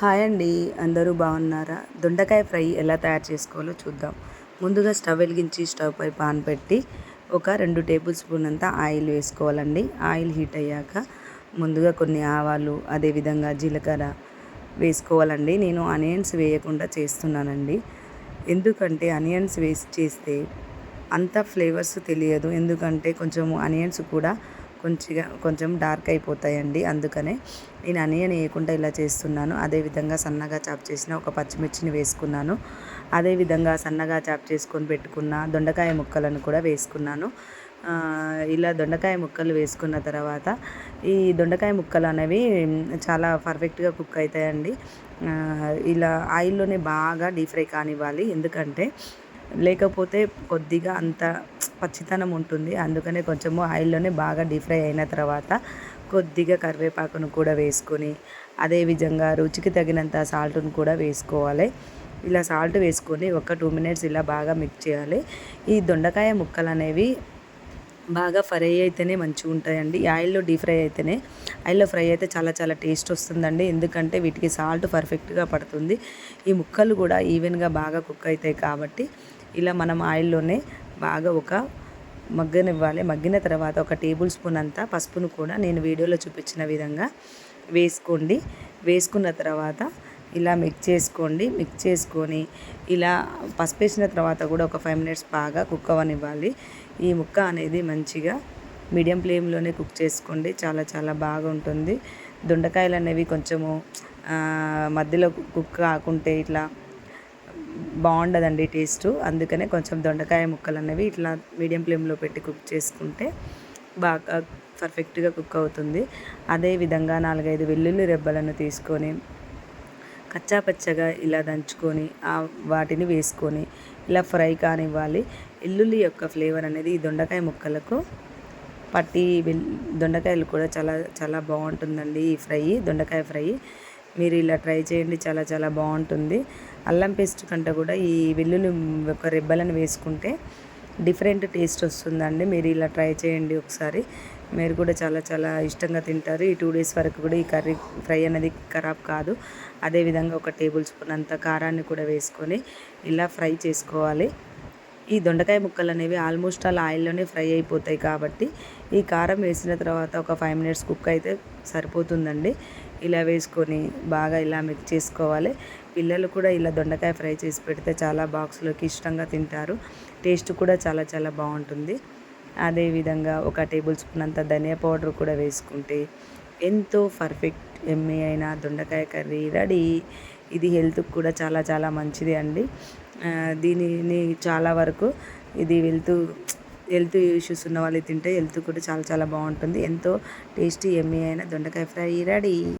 Hi అండి. అందరూ బాగున్నారా? దొండకాయ ఫ్రై ఎలా తయారు చేసుకోవాలో చూద్దాం. ముందుగా స్టవ్ వెలిగించి స్టవ్ పై పాన్ పెట్టి ఒక రెండు టేబుల్ స్పూన్ అంతా ఆయిల్ వేసుకోవాలండి. ఆయిల్ హీట్ అయ్యాక ముందుగా కొన్ని ఆవాలు అదేవిధంగా జీలకర్ర వేసుకోవాలండి. నేను ఆనియన్స్ వేయకుండా చేస్తున్నానండి. ఎందుకంటే ఆనియన్స్ వేసి చేస్తే అంత ఫ్లేవర్స్ తెలియదు. ఎందుకంటే కొంచెం ఆనియన్స్ కూడా కొంచెం కొంచెం డార్క్ అయిపోతాయండి. అందుకనే నేను అనియన్ వేయకుండా ఇలా చేస్తున్నాను. అదేవిధంగా సన్నగా చాప్ చేసిన ఒక పచ్చిమిర్చిని వేసుకున్నాను. అదేవిధంగా సన్నగా చాప్ చేసుకొని పెట్టుకున్న దొండకాయ ముక్కలను కూడా వేసుకున్నాను. ఇలా దొండకాయ ముక్కలు వేసుకున్న తర్వాత ఈ దొండకాయ ముక్కలు అనేవి చాలా పర్ఫెక్ట్గా కుక్ అవుతాయండి. ఇలా ఆయిల్లోనే బాగా డీప్ ఫ్రై కానివ్వాలి. ఎందుకంటే లేకపోతే కొద్దిగా అంత పచ్చితనం ఉంటుంది. అందుకనే కొంచెము ఆయిల్లోనే బాగా డీప్ ఫ్రై అయిన తర్వాత కొద్దిగా కరివేపాకును కూడా వేసుకొని అదేవిధంగా రుచికి తగినంత సాల్ట్ను కూడా వేసుకోవాలి. ఇలా సాల్ట్ వేసుకొని ఒక టూ మినిట్స్ ఇలా బాగా మిక్స్ చేయాలి. ఈ దొండకాయ ముక్కలు అనేవి బాగా ఫ్రై అయితేనే మంచిగా ఉంటాయండి. ఆయిల్లో డీప్ ఫ్రై అయితేనే ఆయిల్లో ఫ్రై అయితే చాలా చాలా టేస్ట్ వస్తుందండి. ఎందుకంటే వీటికి సాల్ట్ పర్ఫెక్ట్గా పడుతుంది. ఈ ముక్కలు కూడా ఈవెన్గా బాగా కుక్ అవుతాయి కాబట్టి ఇలా మనం ఆయిల్లోనే బాగా ఒక మగ్గనివ్వాలి. మగ్గిన తర్వాత ఒక టేబుల్ స్పూన్ అంతా పసుపును కూడా నేను వీడియోలో చూపించిన విధంగా వేసుకోండి. వేసుకున్న తర్వాత ఇలా మిక్స్ చేసుకోండి. మిక్స్ చేసుకొని ఇలా పసుపు వేసిన తర్వాత కూడా ఒక ఫైవ్ మినిట్స్ బాగా కుక్ అవ్వనివ్వాలి. ఈ ముక్క అనేది మంచిగా మీడియం ఫ్లేమ్లోనే కుక్ చేసుకోండి. చాలా చాలా బాగా ఉంటుంది దొండకాయలు అనేవి కొంచెము మధ్యలో కుక్ కాకుంటే ఇట్లా బాగుండదండి టేస్ట్. అందుకనే కొంచెం దొండకాయ ముక్కలు అనేవి ఇట్లా మీడియం ఫ్లేమ్లో పెట్టి కుక్ చేసుకుంటే బాగా పర్ఫెక్ట్గా కుక్ అవుతుంది. అదేవిధంగా నాలుగైదు వెల్లుల్లి రెబ్బలను తీసుకొని కచ్చా పచ్చగా ఇలా దంచుకొని వాటిని వేసుకొని ఇలా ఫ్రై కానివ్వాలి. వెల్లుల్లి యొక్క ఫ్లేవర్ అనేది ఈ దొండకాయ ముక్కలకు పట్టి దొండకాయలు కూడా చాలా చాలా బాగుంటుందండి ఈ ఫ్రై దొండకాయ ఫ్రై. మీరు ఇలా ట్రై చేయండి చాలా చాలా బాగుంటుంది. అల్లం పేస్ట్ కంటే కూడా ఈ వెల్లుల్లి ఒక రెబ్బలను వేసుకుంటే డిఫరెంట్ టేస్ట్ వస్తుందండి. మీరు ఇలా ట్రై చేయండి ఒకసారి. మీరు కూడా చాలా చాలా ఇష్టంగా తింటారు. ఈ టూ డేస్ వరకు కూడా ఈ కర్రీ ఫ్రై అనేది ఖరాబ్ కాదు. అదేవిధంగా ఒక టేబుల్ స్పూన్ అంత కారాన్ని కూడా వేసుకొని ఇలా ఫ్రై చేసుకోవాలి. ఈ దొండకాయ ముక్కలు అనేవి ఆల్మోస్ట్ అలా ఆయిల్లోనే ఫ్రై అయిపోతాయి కాబట్టి ఈ కారం వేసిన తర్వాత ఒక ఫైవ్ మినిట్స్ కుక్ అయితే సరిపోతుందండి. ఇలా వేసుకొని బాగా ఇలా మిక్స్ చేసుకోవాలి. పిల్లలు కూడా ఇలా దొండకాయ ఫ్రై చేసి పెడితే చాలా బాక్స్లోకి ఇష్టంగా తింటారు. టేస్ట్ కూడా చాలా చాలా బాగుంటుంది. అదేవిధంగా ఒక టేబుల్ స్పూన్ అంత ధనియా పౌడర్ కూడా వేసుకుంటే ఎంతో పర్ఫెక్ట్ ఎమ్మె అయిన దొండకాయ కర్రీ రెడీ. ఇది హెల్త్కి కూడా చాలా చాలా మంచిది అండి. దీనిని చాలా వరకు ఇది హెల్త్ హెల్త్ ఇష్యూస్ ఉన్న వాళ్ళు తింటే హెల్త్ కూడా చాలా చాలా బాగుంటుంది. ఎంతో టేస్టీ ఎమ్మీ అయిన దొండకాయ ఫ్రై రెడీ.